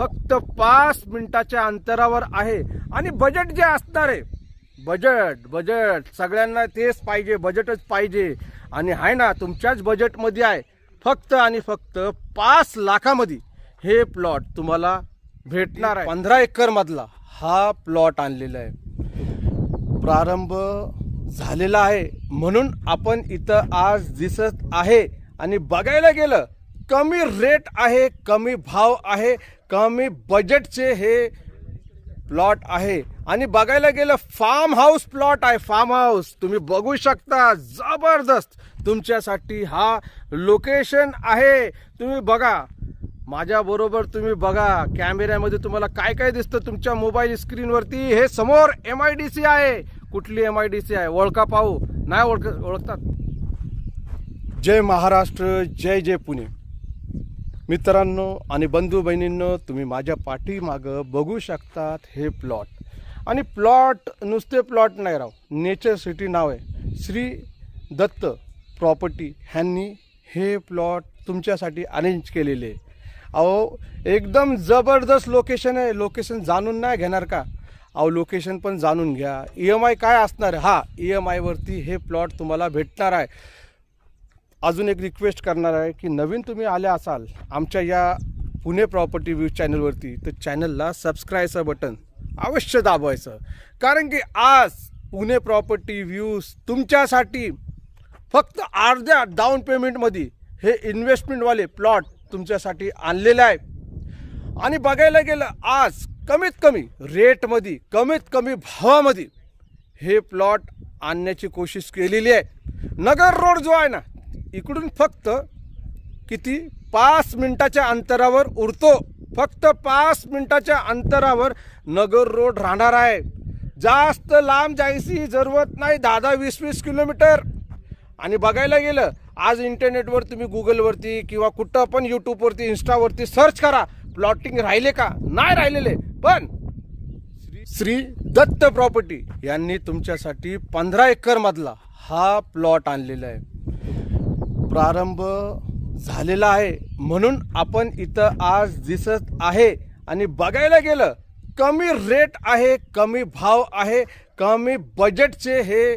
फक्त पाच मिनिटाच्या अंतरावर आहे. आणि बजेट जे असणार आहे बजेट बजेट सगळ्यांना तेच पाहिजे बजेटच पाहिजे. आणि आहे ना तुमच्याच बजेटमध्ये आहे. फक्त आणि फक्त पाच लाखामध्ये हे प्लॉट तुम्हाला भेटणार आहे. पंधरा एकरमधला हा प्लॉट आणलेला आहे. प्रारंभ झालेला आहे. म्हणून आपण इथं आज दिसत आहे. आणि बघायला गेलं कमी रेट आहे कमी भाव आहे. कमी बजेटचे हे प्लॉट आहे. आणि बघायला गेलं फार्म हाऊस प्लॉट आहे. फार्म हाऊस तुम्ही बघू शकता जबरदस्त. तुमच्यासाठी हा लोकेशन आहे. तुम्ही बघा. माझ्याबरोबर तुम्ही बघा. कॅमेऱ्यामध्ये तुम्हाला काय काय दिसतं तुमच्या मोबाईल स्क्रीनवरती हे समोर एम आय डी सी आहे. कुठली एम आय डी सी आहे? ओळखा पाहू. नाही ओळख ओळखतात? जय महाराष्ट्र जय जय पुणे. मित्रांनो आणि बंधू बहिणींनो तुम्ही माझ्या पाठीमागं बघू शकतात हे प्लॉट. आणि प्लॉट नुसते प्लॉट नाही राव नेचर सिटी नाव आहे. श्री दत्त प्रॉपर्टी ह्यांनी हे प्लॉट तुमच्यासाठी अरेंज केलेले आहे. अहो एकदम जबरदस्त लोकेशन आहे. लोकेशन जाणून नाही घेणार का? अहो लोकेशन पण जाणून घ्या. ई एम आय काय असणार? आहे हा ई एम आयवरती हे प्लॉट तुम्हाला भेटणार आहे. अजून एक रिक्वेस्ट करणार आहे की नवीन तुम्ही आले असाल आमच्या या पुणे प्रॉपर्टी व्ह्यू चॅनलवरती तर चॅनलला सबस्क्राईबचं बटन अवश्य दाबवायचं कारण की आज पुणे प्रॉपर्टी व्ह्यूज तुमच्यासाठी फक्त अर्ध्या डाऊन पेमेंटमध्ये हे इन्व्हेस्टमेंटवाले प्लॉट तुमच्यासाठी आणलेले आहे आणि बघायला गेलं आज कमीत कमी रेटमध्ये कमीत कमी भावामध्ये हे प्लॉट आणण्याची कोशिश केलेली आहे. नगर रोड जो आहे ना इकडून फक्त किती? पाच मिनटाच्या अंतरावर उरतो फक्त पाच मिनटाच्या अंतरावर नगर रोड राहणार आहे. जास्त लांब जायची जरूरत नाही. दहा दहा वीस वीस किलोमीटर. आणि बघायला गेलं आज इंटरनेटवर तुम्ही गुगलवरती किंवा कुठं पण यूट्यूबवरती इन्स्टावरती सर्च करा. प्लॉटिंग राहिले का? नाही राहिलेले. पण श्री दत्त प्रॉपर्टी यांनी तुमच्यासाठी पंधरा एकर मधला हा प्लॉट आणलेला आहे. प्रारंभ झालेला आहे. म्हणून आपण इथं आज दिसत आहे आणि बघायला गेलं कमी रेट आहे कमी भाव आहे कमी बजेटचे हे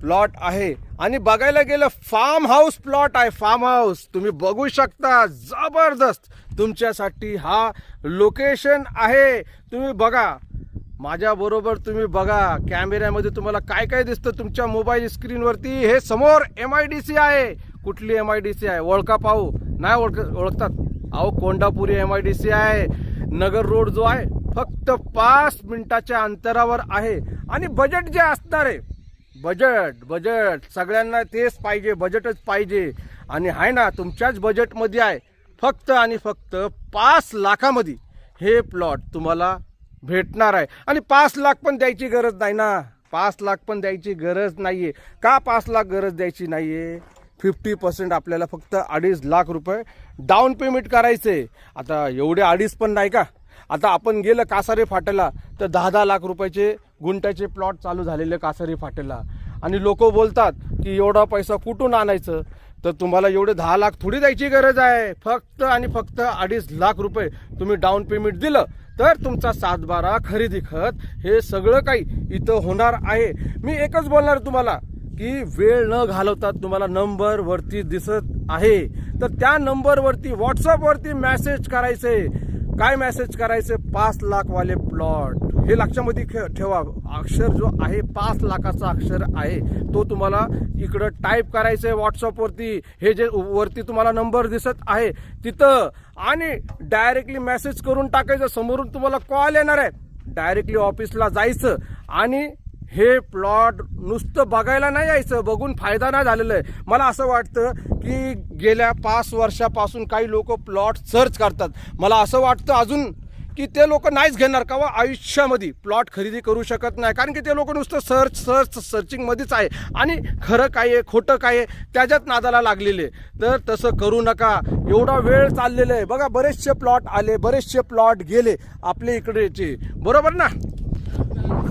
प्लॉट आहे. आणि बघायला गेलं फार्म हाऊस प्लॉट आहे फार्म हाऊस तुम्ही बघू शकता जबरदस्त. तुमच्यासाठी हा लोकेशन आहे. तुम्ही बघा माझ्या बरोबर तुम्ही बघा कॅमेऱ्यामध्ये तुम्हाला काय काय दिसतं तुमच्या मोबाईल स्क्रीनवरती. हे समोर एम आय डी सी आहे. कुठली एम आय डी सी आहे? ओळखा पाहू. नाही ओळख ओळखतात? अहो Kondapuri M I D C आहे. नगर रोड जो आहे फक्त पाच मिनिटाच्या अंतरावर आहे. आणि बजेट जे असणार आहे बजेट बजेट सगळ्यांना तेच पाहिजे बजेटच पाहिजे. आणि आहे ना तुमच्याच बजेटमध्ये आहे. फक्त आणि फक्त पाच लाखामध्ये हे प्लॉट तुम्हाला भेटणार आहे. आणि पाच लाख पण द्यायची गरज नाही ना. पाच लाख पण द्यायची गरज नाही आहे का पाच लाख गरज द्यायची नाही आहे फिफ्टी पर्सेंट आपल्याला फक्त अडीच लाख रुपये डाऊन पेमेंट करायचे. आता एवढे अडीच पण नाही का? आता आपण गेलं कासारे फाट्याला तर दहा दहा लाख रुपयाचे गुंट्याचे प्लॉट चालू झालेले कासारे फाट्याला. आणि लोक बोलतात की एवढा पैसा कुठून आणायचं? तर तुम्हाला एवढे दहा लाख थोडी द्यायची गरज आहे. फक्त आणि फक्त अडीच लाख रुपये तुम्ही डाऊन पेमेंट दिलं तर तुमचा सातबारा खरेदी खत हे सगळं काही इथं होणार आहे. मी एकच बोलणार तुम्हाला की वेळ न घालवता तुम्हाला नंबर वरती दिसत आहे. तर त्या नंबरवरती व्हॉट्सअपवरती मेसेज करायचे. काय मेसेज करायचे? पाच लाख वाले प्लॉट हे लक्षामध्ये खे- ठेवा. अक्षर जो आहे पाच लाखाचा अक्षर आहे. तो तुम्हाला इकडं टाईप करायचं आहे व्हॉट्सअपवरती हे जे वरती तुम्हाला नंबर दिसत आहे तिथं. आणि डायरेक्टली मेसेज करून टाकायचं. समोरून तुम्हाला कॉल येणार आहे. डायरेक्टली ऑफिसला जायचं. आणि हे प्लॉट नुसतं बघायला नाही यायचं. बघून फायदा नाही झालेला आहे. मला असं वाटतं की गेल्या पाच वर्षापासून काही लोक प्लॉट सर्च करतात. मला असं वाटतं अजून की ते लोक नाहीच घेणार का? व आयुष्यामध्ये प्लॉट खरेदी करू शकत नाही. कारण की ते लोक नुसतं सर्च सर्च सर्चिंगमध्येच आहे. आणि खरं काय आहे खोटं काय आहे त्याच्यात नादाला लागलेले तर तसं करू नका. एवढा वेळ चाललेला आहे. बघा बरेचसे प्लॉट आले बरेचसे प्लॉट गेले आपल्या इकडेचे. बरोबर ना?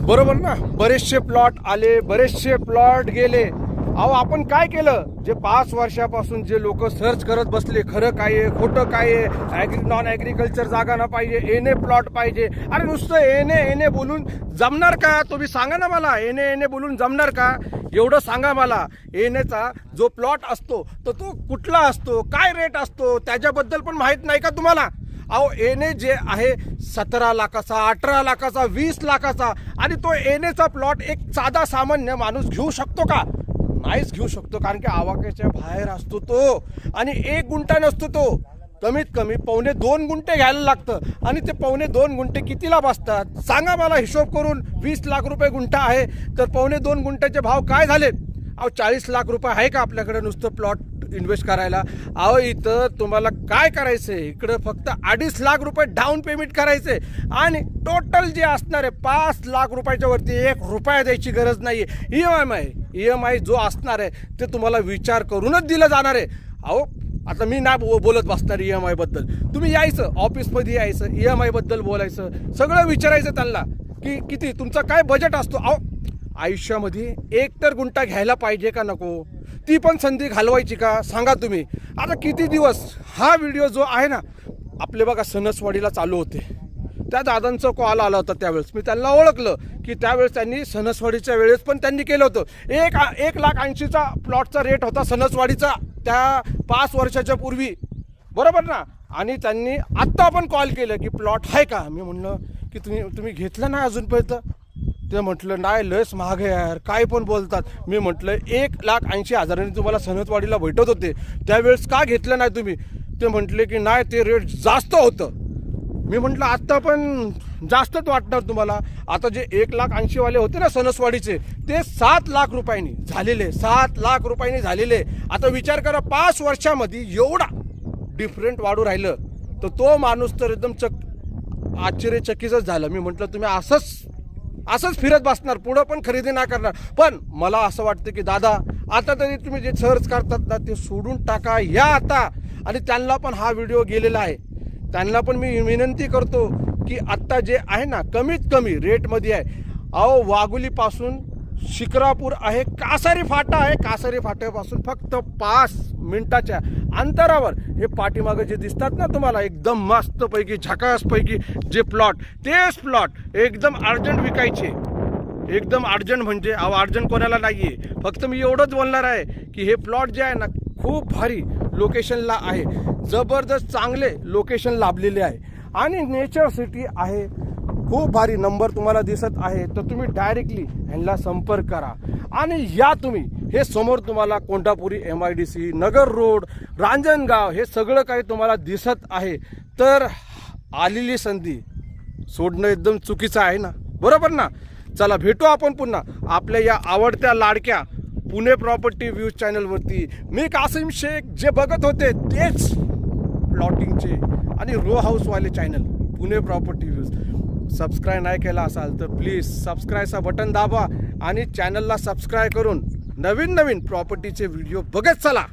बरोबर ना? बरेचसे प्लॉट आले बरेचसे प्लॉट गेले. अहो आपण काय केलं? जे पाच वर्षापासून जे लोक सर्च करत बसले खरं काय आहे खोटं काय आहे ॲग्री नॉन ॲग्रिकल्चर जागा ना पाहिजे एने प्लॉट पाहिजे. अरे नुसतं एने एने बोलून जमणार का? तुम्ही सांगा ना मला. एने एने बोलून जमणार का? एवढं सांगा मला. एनेचा जो प्लॉट असतो तर तो कुठला असतो? काय रेट असतो? त्याच्याबद्दल पण माहीत नाही का तुम्हाला? अहो एने जे आहे सतरा लाखाचा अठरा लाखाचा वीस लाखाचा आणि तो एनेचा प्लॉट एक साधा सामान्य माणूस घेऊ शकतो का? नाहीच घेऊ शकतो कारण की आवाक्याच्या बाहेर असतो तो. आणि एक गुंठा नसतो तो. कमीत कमी पावणे दोन गुंठे घ्यायला लागतं. आणि ते पावणे दोन गुंठे कितीला बसतात? सांगा मला हिशोब करून. वीस लाख रुपये गुंठा आहे. तर पावणे दोन गुंठ्याचे भाव काय झाले? अहो चाळीस लाख रुपये आहे का आपल्याकडे नुसतं प्लॉट इन्व्हेस्ट करायला. अहो इथं तुम्हाला काय करायचंय? इकडं फक्त अडीच लाख रुपये डाऊन पेमेंट करायचे आणि टोटल जे असणार आहे पाच लाख रुपयाच्या वरती एक रुपया द्यायची गरज नाही E M I E M I जो असणार आहे ते तुम्हाला विचार करूनच दिलं जाणार आहे. अहो आता मी नाही बोलत बसणार ई एम आयबद्दल तुम्ही यायचं ऑफिसमध्ये यायचं ई एम आयबद्दल बोलायचं सगळं विचारायचं त्यांना. की किती? तुमचा काय बजेट असतो? अहो आयुष्यामध्ये एक तर गुंठा घ्यायला पाहिजे का नको? ती पण संधी घालवायची का? सांगा तुम्ही. आता किती दिवस हा व्हिडिओ जो आहे ना आपले बघा सणसवाडीला चालू होते. त्या दादांचा कॉल आला होता त्यावेळेस. मी त्यांना ओळखलं की त्यावेळेस त्यांनी सणसवाडीच्या वेळेस पण त्यांनी केलं होतं. एक एक लाख ऐंशीचा प्लॉटचा रेट होता सणसवाडीचा त्या पाच वर्षाच्या पूर्वी. बरोबर ना? आणि त्यांनी आत्ता पण कॉल केलं की प्लॉट आहे का? मी म्हणलं की तुम्ही तुम्ही घेतलं नाही अजूनपर्यंत? ते म्हटलं नाही लयच महाग आहे यार. काय पण बोलतात. मी म्हटलं एक लाख ऐंशी हजारांनी तुम्हाला सनतवाडीला भेटत होते. त्यावेळेस का घेतलं नाही तुम्ही? ते म्हटले की नाही ते रेट जास्त होतं. मी म्हटलं आत्ता पण जास्तच वाटणार तुम्हाला. आता जे एक लाख ऐंशीवाले होते ना सणसवाडीचे ते सात लाख रुपयांनी झालेले सात लाख रुपयांनी झालेले. आता विचार करा पाच वर्षामध्ये एवढा डिफरंट वाढू राहिलं. तर तो माणूस तर एकदम चक आश्चर्यचकितच झालं. मी म्हटलं तुम्ही असंच असंच फिरत बसणार पुढं पण खरेदी नाही करणार. पण मला असं वाटतं की दादा आता तरी तुम्ही जे सर्च करतात ना ते सोडून टाका या आता. आणि त्यांना पण हा व्हिडिओ गेलेला आहे. त्यांना पण मी विनंती करतो की आत्ता जे आहे ना कमीत कमी रेटमध्ये आहे. अहो वाघुलीपासून शिक्रापूर आहे कासारी फाटा आहे. कासारी फाट्यापासून फक्त पाच मिनिटाच्या अंतरावर हे पाठीमागं जे दिसतात ना तुम्हाला एकदम मस्तपैकी झकासपैकी जे प्लॉट तेच प्लॉट एकदम अर्जंट विकायचे. एकदम अर्जंट म्हणजे अहो अर्जंट कोणाला नाही आहे फक्त मी एवढंच बोलणार आहे की हे प्लॉट जे आहे ना खूप भारी लोकेशनला आहे. जबरदस्त चांगले लोकेशन लाभलेले आहे. आणि नेचर सिटी आहे खूप भारी नंबर तुम्हाला दिसत आहे. तर तुम्ही डायरेक्टली ह्यांना संपर्क करा. आणि या तुम्ही हे समोर तुम्हाला Kondhapuri M I D C Nagar road Ranjangaon हे सगळं काही तुम्हाला दिसत आहे. तर आलेली संधी सोडणं एकदम चुकीचं आहे ना? बरोबर ना? चला भेटू आपण पुन्हा आपल्या या आवडत्या लाडक्या पुणे प्रॉपर्टी व्ह्यूज चॅनलवरती. मी कासिम शेख जे बघत होते तेच प्लॉटिंगचे आणि row हाऊसवाले channel Pune property views subscribe नाही केला असाल तर प्लीज सबस्क्राईबचा बटन दाबा आणि चॅनलला सबस्क्राईब करून नवीन नवीन प्रॉपर्टीचे व्हिडिओ बघत चला.